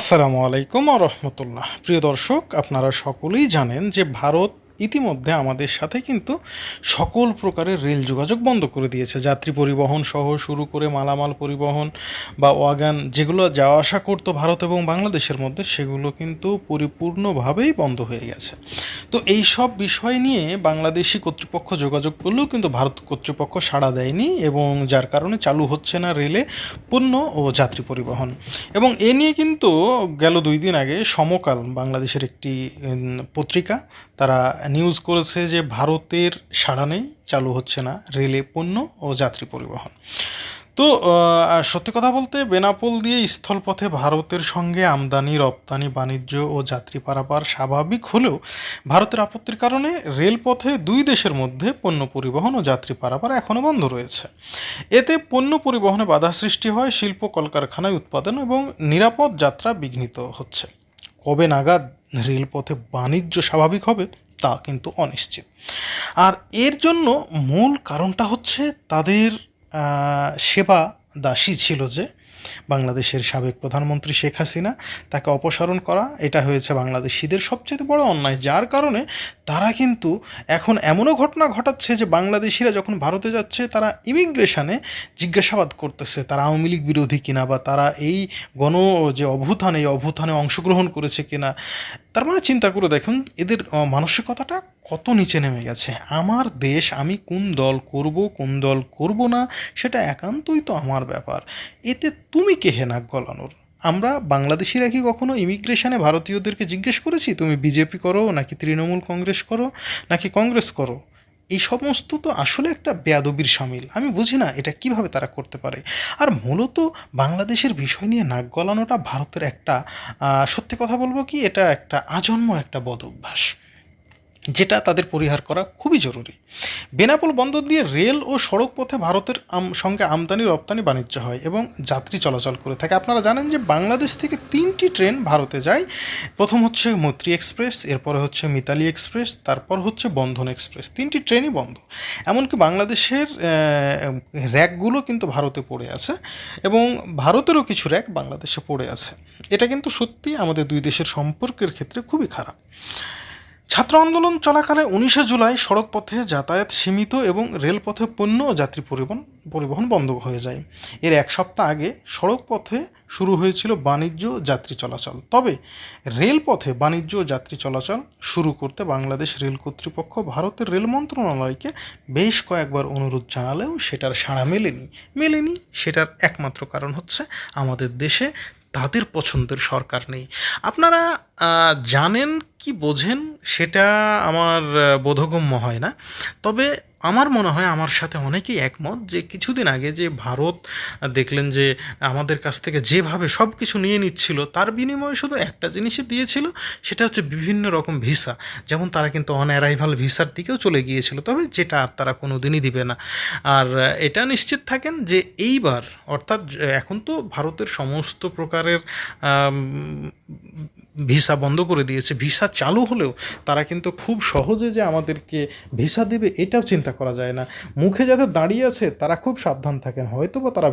আসসালামু আলাইকুম রহমতুল্লাহ। প্রিয় দর্শক আপনারা সকলেই জানেন যে ভারত ইতিমধ্যে আমাদের সাথে কিন্তু সকল প্রকারের রেল যোগাযোগ বন্ধ করে দিয়েছে। যাত্রী পরিবহন সহ শুরু করে মালামাল পরিবহন বা ওয়াগান যেগুলো যাওয়া আসা করতো ভারত এবং বাংলাদেশের মধ্যে, সেগুলো কিন্তু পরিপূর্ণভাবেই বন্ধ হয়ে গেছে। তো এই সব বিষয় নিয়ে বাংলাদেশি কর্তৃপক্ষ যোগাযোগ করলেও কিন্তু ভারত কর্তৃপক্ষ সাড়া দেয়নি এবং যার কারণে চালু হচ্ছে না রেলে পণ্য ও যাত্রী পরিবহন। এবং এ নিয়ে কিন্তু গেল দুই দিন আগে সমকাল বাংলাদেশের একটি পত্রিকা, তারা নিউজ করেছে যে ভারতের সাড়া নেই, চালু হচ্ছে না রেলে পণ্য ও যাত্রী পরিবহন। তো সত্যি কথা বলতে বেনাপোল দিয়ে স্থলপথে ভারতের সঙ্গে আমদানি, রপ্তানি, বাণিজ্য ও যাত্রী পারাপার স্বাভাবিক হলেও ভারতের আপত্তির কারণে রেলপথে দুই দেশের মধ্যে পণ্য পরিবহন ও যাত্রী পারাপার এখনও বন্ধ রয়েছে। এতে পণ্য পরিবহনে বাধা সৃষ্টি হয়, শিল্প, কলকারখানায় উৎপাদন এবং নিরাপদ যাত্রা বিঘ্নিত হচ্ছে। কবে নাগাদ রেলপথে বাণিজ্য স্বাভাবিক হবে তা কিন্তু অনিশ্চিত। আর এর জন্য মূল কারণটা হচ্ছে তাদের সেবা দাসী ছিল যে বাংলাদেশের সাবেক প্রধানমন্ত্রী শেখ হাসিনা, তাকে অপসারণ করা, এটা হয়েছে বাংলাদেশিদের সবচেয়ে বড় অন্যায়, যার কারণে তারা কিন্তু এখন এমনও ঘটনা ঘটাচ্ছে যে বাংলাদেশিরা যখন ভারতে যাচ্ছে, তারা ইমিগ্রেশনে জিজ্ঞাসাবাদ করতেছে, তারা আওয়ামী লীগ বিরোধী কিনা বা তারা এই গণ যে অভ্যুত্থান, এই অভ্যুত্থানে অংশগ্রহণ করেছে কিনা। তার মানে চিন্তা করে দেখুন, এদের মানসিকতাটা কত নিচে নেমে গেছে? আমার দেশ আমি কোন দল করব, কোন দল করব না, সেটা একান্তই তো আমার ব্যাপার। এতে তুমি কে হে নাক গলানোর? আমরা বাংলাদেশিরা কি কখনো ইমিগ্রেশনে ভারতীয়দেরকে জিজ্ঞেস করেছি, তুমি বিজেপি করো, নাকি তৃণমূল কংগ্রেস করো, নাকি কংগ্রেস করো? এই সমস্ত তো আসলে একটা বেয়াদবির সামিল। আমি বুঝি না এটা কীভাবে তারা করতে পারে। আর মূলত বাংলাদেশের বিষয় নিয়ে নাক গলানোটা ভারতের একটা সত্যি কথা বলব কি, এটা একটা আজন্ম একটা বদ অভ্যাস যেটা তাদের পরিহার করা খুবই জরুরি। বেনাপোল বন্দর দিয়ে রেল ও সড়ক পথে ভারতের সঙ্গে আমদানি, রপ্তানি, বাণিজ্য হয় এবং যাত্রী চলাচল করে থাকে। আপনারা জানেন যে বাংলাদেশ থেকে তিনটি ট্রেন ভারতে যায়। প্রথম হচ্ছে মৈত্রী এক্সপ্রেস, এরপরে হচ্ছে মিতালি এক্সপ্রেস, তারপর হচ্ছে বন্ধন এক্সপ্রেস। তিনটি ট্রেনই বন্ধ। এমনকি বাংলাদেশের র্যাকগুলো কিন্তু ভারতে পড়ে আছে এবং ভারতেরও কিছু র্যাক বাংলাদেশে পড়ে আছে। এটা কিন্তু সত্যি আমাদের দুই দেশের সম্পর্কের ক্ষেত্রে খুবই খারাপ। ছাত্র আন্দোলন চলাকালে উনিশে জুলাই সড়কপথে যাতায়াত সীমিত এবং রেলপথে পণ্য ও যাত্রী পরিবহন পরিবহন বন্ধ হয়ে যায়। এর এক সপ্তাহ আগে সড়কপথে শুরু হয়েছিল বাণিজ্য যাত্রী চলাচল। তবে রেলপথে বাণিজ্য যাত্রী চলাচল শুরু করতে বাংলাদেশ রেল কর্তৃপক্ষ ভারতের রেল মন্ত্রণালয়কে বেশ কয়েকবার অনুরোধ জানালেও সেটার সাড়া মেলেনি। মেলেনি সেটার একমাত্র কারণ হচ্ছে আমাদের দেশে তাদের পছন্দের সরকার নেই। আপনারা জানেন কি বোঝেন? সেটা আমার বোধগম্য হয় না। তবে আমার মনে হয় আমার সাথে অনেকেই একমত যে কিছুদিন আগে যে ভারত দেখলেন যে আমাদের কাছ থেকে যেভাবে সব কিছু নিয়ে নিচ্ছিল, তার বিনিময়ে শুধু একটা জিনিসই দিয়েছিল, সেটা হচ্ছে বিভিন্ন রকম ভিসা। যেমন তারা কিন্তু অন অ্যারাইভাল ভিসার দিকেও চলে গিয়েছিল, তবে যেটা আর তারা কোনো দিনই দিবে না। আর এটা নিশ্চিত থাকেন যে এইবার, অর্থাৎ এখন তো ভারতের সমস্ত প্রকারের ভিসা বন্ধ করে দিয়েছে, ভিসা চালু হলেও তারা কিন্তু খুব সহজে যে আমাদেরকে ভিসা দেবে এটাও চিন্তা করা যায় না। মুখে যাদের দাঁড়িয়ে আছে তারা খুব সাবধান থাকেন হয়তো বা তারা